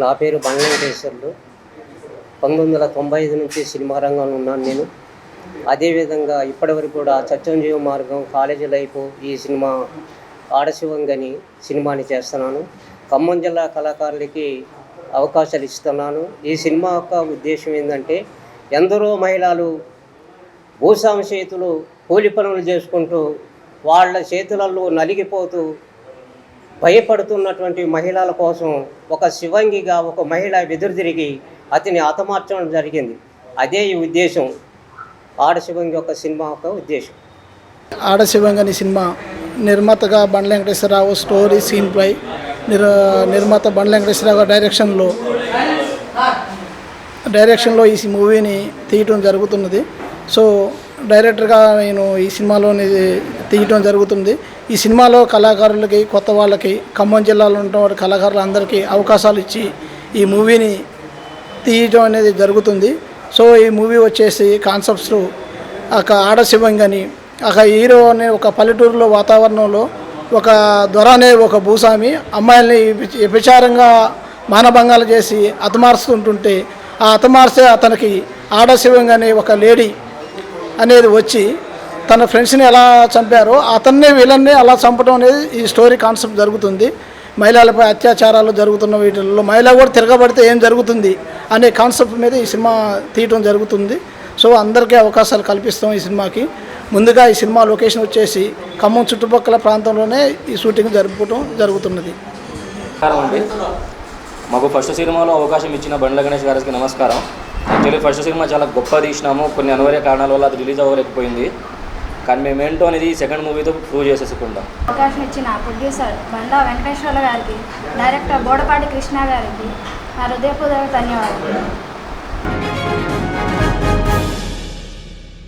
నా పేరు బంగ్లాదేశర్లు. పంతొమ్మిది వందల తొంభై ఐదు నుంచి సినిమా రంగంలో ఉన్నాను నేను. అదేవిధంగా ఇప్పటివరకు కూడా సత్యంజీవ మార్గం కాలేజీ లైఫ్ ఈ సినిమా ఆడశివంగని సినిమాని చేస్తున్నాను. ఖమ్మం జిల్లా కళాకారులకి అవకాశాలు ఇస్తున్నాను. ఈ సినిమా యొక్క ఉద్దేశం ఏంటంటే ఎందరో మహిళలు భూస్వామి చేతులు కూలి పనులు చేసుకుంటూ వాళ్ళ చేతులలో నలిగిపోతూ భయపడుతున్నటువంటి మహిళల కోసం ఒక శివంగిగా ఒక మహిళ వెదురుదిరిగి అతని హతమార్చడం జరిగింది. అదే ఈ ఉద్దేశం. ఆడశివంగి యొక్క సినిమా యొక్క ఉద్దేశం. ఆడశివంగని సినిమా నిర్మాతగా Bandla Venkateswara Rao story screenplay నిర్ నిర్మాత బండ్ల వెంకటేశ్వరరావు డైరెక్షన్లో డైరెక్షన్లో ఈ మూవీని తీయటం జరుగుతున్నది. సో డైరెక్టర్గా నేను ఈ సినిమాలోని తీయటం జరుగుతుంది. ఈ సినిమాలో కళాకారులకి కొత్త వాళ్ళకి ఖమ్మం జిల్లాలో ఉన్న కళాకారులందరికీ అవకాశాలు ఇచ్చి ఈ మూవీని తీయటం అనేది జరుగుతుంది. సో ఈ మూవీ వచ్చేసి కాన్సెప్ట్స్ ఒక ఆడశివంగని ఒక హీరో అనే ఒక పల్లెటూరులో వాతావరణంలో ఒక దొర అనే ఒక భూస్వామి అమ్మాయిల్ని విచారంగా మానభంగాలు చేసి అతమారుస్తుంటుంటే ఆ అతమార్సే అతనికి ఆడశివంగా అనే ఒక లేడీ అనేది వచ్చి తన ఫ్రెండ్స్ని ఎలా చంపారో అతన్నే వీళ్ళని అలా చంపడం అనేది ఈ స్టోరీ కాన్సెప్ట్ జరుగుతుంది. మహిళలపై అత్యాచారాలు జరుగుతున్న వీటిల్లో మహిళ కూడా తిరగబడితే ఏం జరుగుతుంది అనే కాన్సెప్ట్ మీద ఈ సినిమా తీయటం జరుగుతుంది. సో అందరికీ అవకాశాలు కల్పిస్తాం ఈ సినిమాకి. ముందుగా ఈ సినిమా లొకేషన్ వచ్చేసి ఖమ్మం చుట్టుపక్కల ప్రాంతంలోనే ఈ షూటింగ్ జరుపుకోవటం జరుగుతున్నది. మాకు ఫస్ట్ సినిమాలో అవకాశం ఇచ్చిన బండ్ల గణేష్ గారికి నమస్కారం. యాక్చువల్లీ ఫస్ట్ సినిమా చాలా గొప్ప తీసినాము. కొన్ని అనివార్య కారణాల వల్ల అది రిలీజ్ అవ్వలేకపోయింది. కానీ మేము ఏంటో అనేది సెకండ్ మూవీతో ప్రూవ్ చేసేసుకుంటాం. అవకాశం ఇచ్చిన ప్రొడ్యూసర్ బండా వెంకటేశ్వర్ల గారికి డైరెక్టర్ బోడపాటి కృష్ణ గారికి నా హృదయపూర్వక ధన్యవాదాలు.